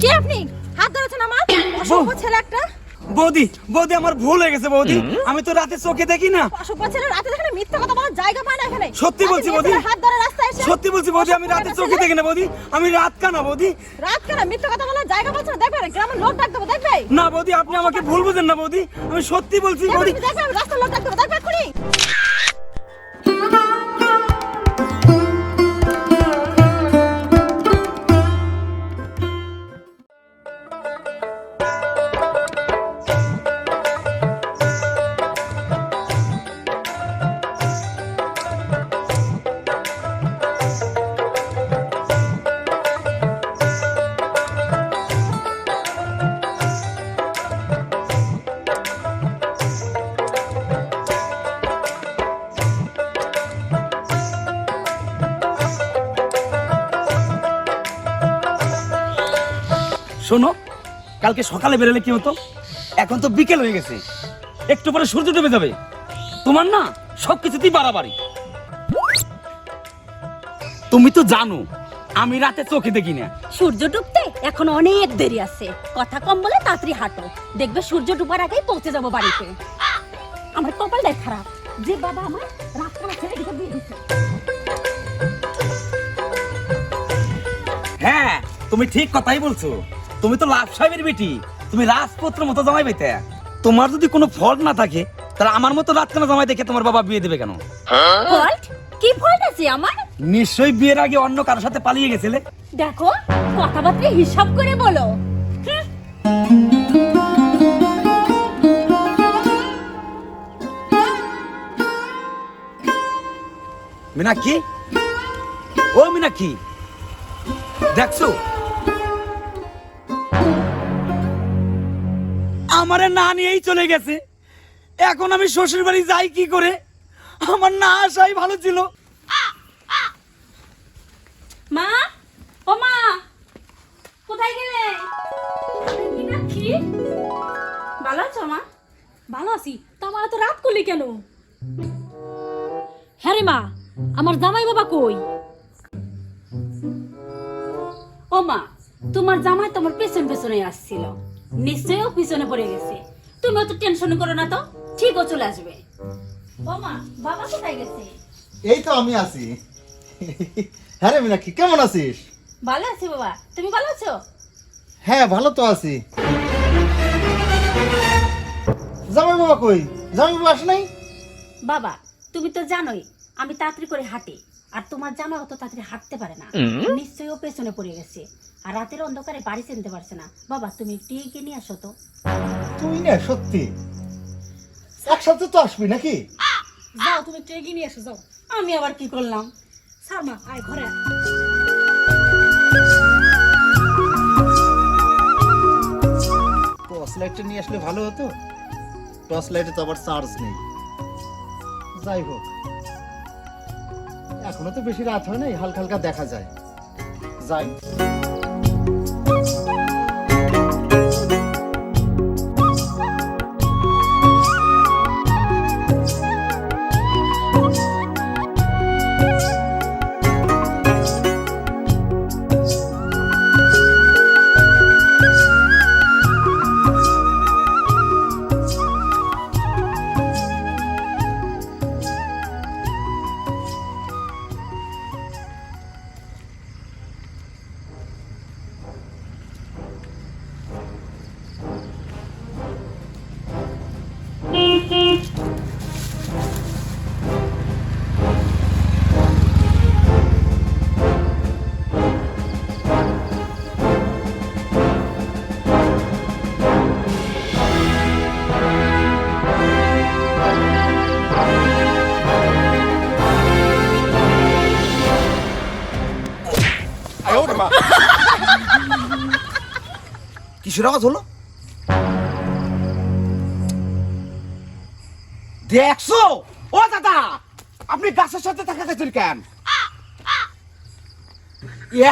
কে আপনি? হাত ধরেছেন আমার? অসভ্য ছেলে একটা। বৌদি বৌদি আমার ভুল হয়ে গেছে বৌদি। আমি তো রাতে চোখে দেখি না। অসভ্য ছেলে রাতে দেখেন মিথ্যা কথা বলার জায়গা পায় না এখানে। সত্যি বলছি বৌদি। হাত ধরে রাস্তায় এসে সত্যি বলছি বৌদি আমি রাতে চোখে দেখি না বৌদি। আমি রাত কানা বৌদি। রাত কেন মিথ্যা কথা বলার জায়গা পাচ্ছে না। দেখবে গ্রামের লোক ডাক দেবো দেখবে? না বৌদি আপনি আমাকে ভুল বুঝেন না বৌদি। আমি সত্যি বলছি বৌদি। রাস্তার লোক ডাক দেবো দেখবে শোনো কালকে সকালে বেরোলে কি হতো? এখন তো বিকেল হয়ে গেছে। একটু পরে সূর্য ডুবে যাবে। তোমার না সবকিছুতেই বাড়াবাড়ি। তুমি তো জানো আমি রাতে চোখে দেখি না। সূর্য ডুবতে এখন অনেক দেরি আছে। কথা কম বলে তাড়াতাড়ি হাঁটো। দেখবে সূর্য ডুবার আগেই পৌঁছে যাব বাড়িতে। আমার কপালটাই খারাপ। যে বাবা আমার রাস্তা ছেড়ে দিকে দিয়ে দিচ্ছে হ্যাঁ তুমি ঠিক কথাই বলছো। তুমি তো লাভ সাহেবের বেটি। তুমি রাজপুত্র মতো জামাই পেতে। তোমার যদি কোনো ফল্ট না থাকে তাহলে আমার মতো রাত কেন জামাই দেখে তোমার বাবা বিয়ে দেবে কেন? ফল্ট কি ফল্ট আছে আমার? নিশ্চয়ই বিয়ের আগে অন্য কারোর সাথে পালিয়ে গেছিলে। দেখো কথাবার্তা হিসাব করে বলো। মিনাক্ষী? ও মিনাক্ষী দেখছ? আমারে না নিয়েই চলে গেছে। এখন আমি শ্বশুর বাড়ি যাই কি করে? আমার না আসাই ভালো ছিল। মা, ও মা, কোথায় গেলে? ভালো আছো মা? ভালো আছি। তা রাত করলি কেন? হ্যাঁ মা, আমার জামাই বাবা কই? ও মা, তোমার জামাই তোমার পেছন পেছনে আসছিল। নিশ্চয়ই ও পিছনে পড়ে গেছে। তুমি অত টেনশন করো না তো ঠিক ও চলে আসবে। মা বাবা কোথায় গেছে? এই তো আমি আছি। হ্যাঁ রে মীনাক্ষী কেমন আছিস? ভালো আছি বাবা তুমি ভালো আছো? হ্যাঁ ভালো তো আছি। জামাই বাবা কই? জামাই বাবা আসে নাই? বাবা তুমি তো জানোই আমি তাড়াতাড়ি করে হাঁটি। আর তোমার জামা অত তাড়াতাড়ি হাঁটতে পারে না। নিশ্চয়ই ও পেছনে পড়ে গেছে। আর রাতের অন্ধকারে বাড়ি চিনতে পারছে না। বাবা তুমি একটু এগিয়ে নিয়ে আসো তো। তুই না সত্যি। একসাথে তো আসবি নাকি? যাও তুমি একটু এগিয়ে নিয়ে আসো যাও। আমি আবার কি করলাম? সারমা আয় ঘরে। টর্চ লাইটটা নিয়ে আসলে ভালো হতো? টর্চ লাইটে তো আবার চার্জ নেই। যাই হোক। এখনও তো বেশি রাত হয় নাই হালকা হালকা দেখা যায়। যাই। কিসের আওয়াজ হলো দেখছ? ও দাদা, আপনি গাছের সাথে থাকা গেছেন কেন?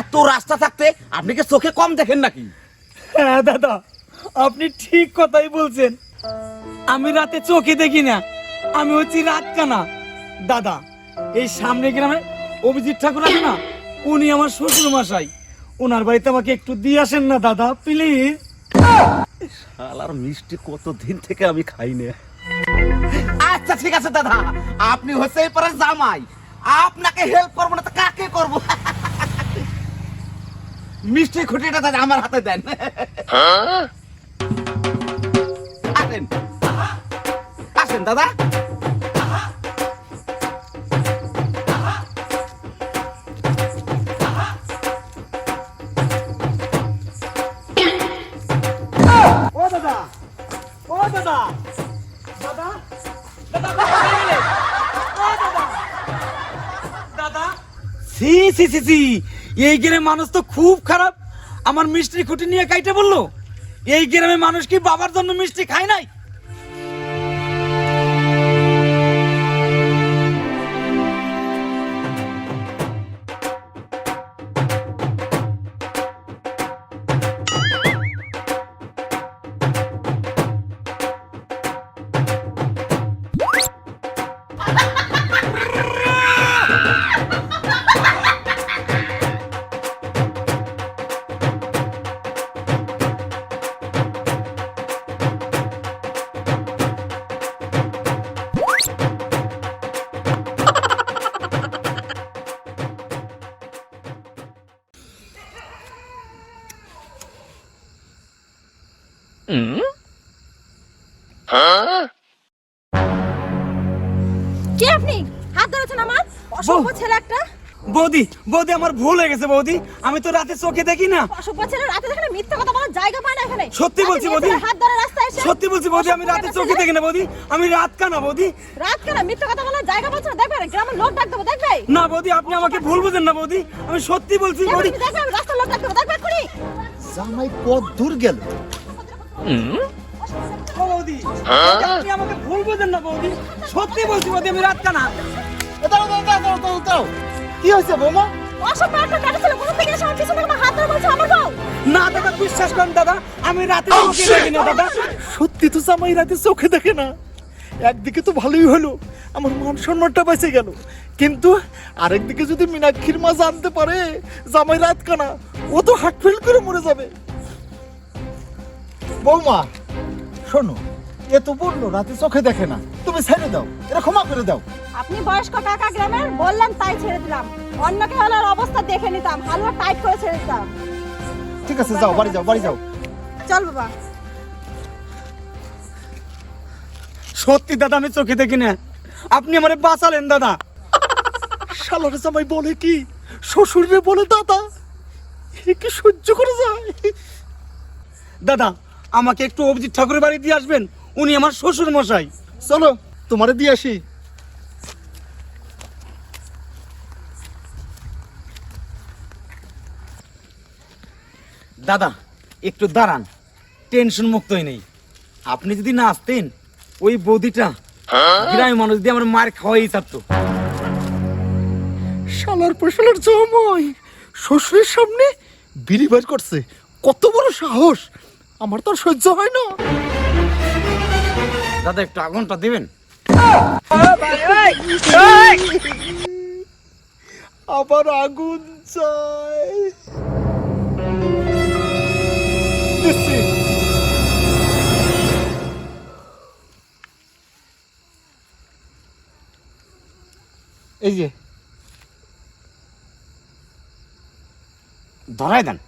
এত রাস্তা থাকতে আপনি কি চোখে কম দেখেন নাকি? হ্যাঁ দাদা, আপনি ঠিক কথাই বলছেন। আমি রাতে চোখে দেখি না, আমি হচ্ছি রাত কানা দাদা, এই সামনে গ্রামে অভিজিৎ ঠাকুর আছে না, উনি আমার শ্বশুর মশাই ওনার বাড়িতে আমাকে একটু দিয়ে আসেন না দাদা, প্লিজ। শালার মিষ্টি কত দিন থেকে আমি খাই না। আচ্ছা ঠিক আছে দাদা। আপনি হচ্ছে এই পারে জামাই। আপনাকে হেল্প করব না তো কাকে করব? মিষ্টি খুঁটিটা দাদা আমার হাতে দেন। আসেন। আসেন দাদা। সি সি সি এই গ্রামে মানুষ তো খুব খারাপ। আমার মিষ্টি খুঁটি নিয়ে কাইটে বলল, এই গ্রামে মানুষ কি বাবার জন্য মিষ্টি খায় নাই? কে আপনি? হাত ধরেছেন আমার? অসভ্য ছেলে একটা। বৌদি বৌদি আমার ভুল হয়ে গেছে বৌদি। আমি তো রাতে চোখে দেখি না। অসভ্য ছেলে রাতে দেখেন মিথ্যা কথা বলার জায়গা পায় না এখানে। সত্যি বলছি বৌদি। হাত ধরে রাস্তায় এসে সত্যি বলছি বৌদি আমি রাতে চোখে দেখি না বৌদি। আমি রাত কানা বৌদি। রাত কেন মিথ্যা কথা বলার জায়গা পাচ্ছে না। দেখবে গ্রামের লোক ডাক দেবো দেখবে? না বৌদি আপনি আমাকে ভুল বুঝেন না বৌদি। আমি সত্যি বলছি বৌদি। দেখবে আমি রাস্তার লোক ডাক দেবো দেখবে জামাই কত দূর গেল। ও বৌদি আপনি আমাকে ভুল বুঝেন না বৌদি? সত্যি বলছি বৌদি আমি রাত কানা এ দাঁড়াও, দাঁড়াও, দাঁড়াও, দাঁড়াও, দাঁড়াও। কি হয়েছে বৌমা? অসভ্য একটা কাটা ছেলে থেকে এসে আমার পিছনে আমার হাত ধরে বলছে আমার বউ? না দাদা বিশ্বাস করেন দাদা আমি রাতে চোখে দেখি না দাদা। সত্যি তো জামাই রাতে চোখে দেখে না। একদিকে তো ভালোই হলো আমার মান সম্মানটা বেঁচে গেল। কিন্তু আরেকদিকে যদি মীনাক্ষীর মা জানতে পারে জামাই রাত কানা ও তো হার্ট ফেল করে মরে যাবে। বৌমা শোনো এ তো বলল রাতে চোখে দেখে না। তুমি ছেড়ে দাও এটা ক্ষমা করে দাও। আপনি বয়স্ক কাকা গ্রামের বললাম তাই ছেড়ে দিলাম। অন্য কেউ হলে ওর অবস্থা দেখে নিতাম হালুয়া টাইট করে ছেড়ে দিতাম। ঠিক আছে যাও বাড়ি যাও বাড়ি যাও। চল বাবা। সত্যি দাদা আমি চোখে দেখি না। আপনি আমারে বাঁচালেন দাদা। শালার জামাই বলে কি? শ্বশুরে বলে দাদা। কি সহ্য করে যায়? দাদা আমাকে একটু অভিজিৎ ঠাকুরের বাড়ি দিয়ে আসবেন। উনি আমার শ্বশুর মশাই। চলো, তোমারে দিয়ে আসি। দাদা, একটু দাঁড়ান। টেনশন মুক্তই নেই। আপনি যদি না আসতেন, ওই বৌদিটা গ্রামের মানুষ দিয়ে আমার মার খাওয়াই ছাড়তো। শালার পশালার জামাই। শ্বশুরের সামনে বিড়ি বের করছে। কত বড় সাহস। আমার তো আর সহ্য হয় না। দাদা একটু আগুনটা দেবেন? আবার আগুন চাই। এই যে। ধরাই দেন।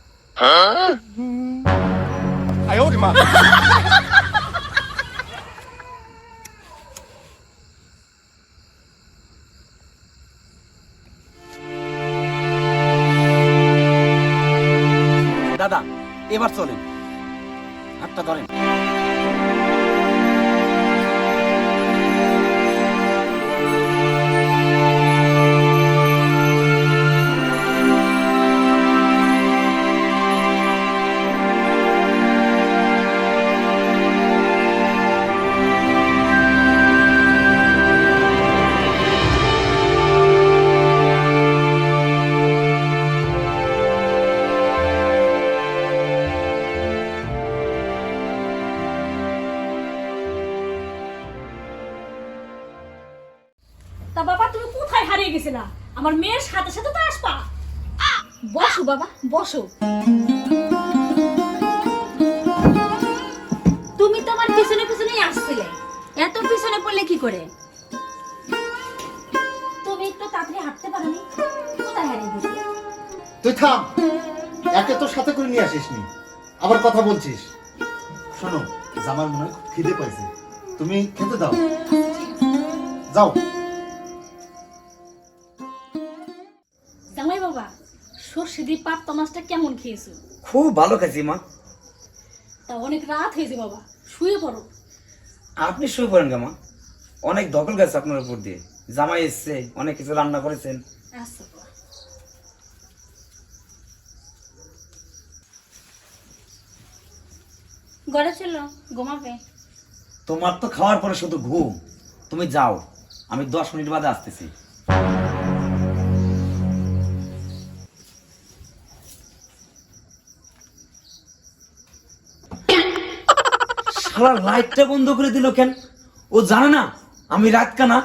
দাদা এবার চলেন। হাতটা ধরেন। বসো বাবা বসো। তুমি তো আমার পিছনে পিছনেই আসছিলে। এত পিছনে পড়লে কি করে? তুমি একটু তাড়াতাড়ি হাঁটতে পারোনি কোথায় হারিয়ে গেছিলে তুই থাম। একে তো সাথে করে নিয়ে আসিস নি আবার কথা বলছিস। শোনো জামার মনে হয় খুব খিদে পাইছে। তুমি খেতে দাও। যাও। দিয়ে মাছটা কেমন খেয়েছো? খুব ভালো খাইছি মা। তা অনেক রাত হয়েছে বাবা। শুয়ে পড়ো। আপনি শুয়ে পড়েন মা? অনেক দখল গেছে আপনার উপর দিয়ে। জামাই এসছে অনেক কিছু রান্না করেছেন। আচ্ছা ঘরে ঘুমাবে। তোমার তো খাওয়ার পরে শুধু ঘুম। তুমি যাও আমি দশ মিনিট বাদে আসতেছি। শালা লাইটটা বন্ধ করে দিল কেন? ও জানে না আমি রাত কানা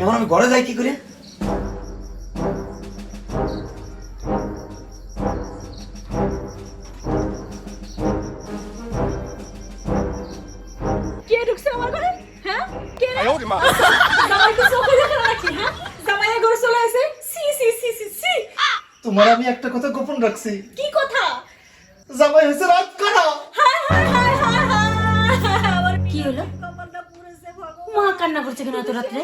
এখন আমি ঘরে যাই কি করে? কে ঢুকছে আমার ঘরে? হ্যাঁ? কে? রে? জামাই তো চোখে দেখে না হ্যাঁ? জামাই ঘরে চলে আসে? সি সি সি সি সি তোমার আমি একটা কথা গোপন রাখছি। কি কথা? জামাই হয়েছে রাত কানা আমার কি হলো? মা কান্না করছে কেন এত রাত্রে?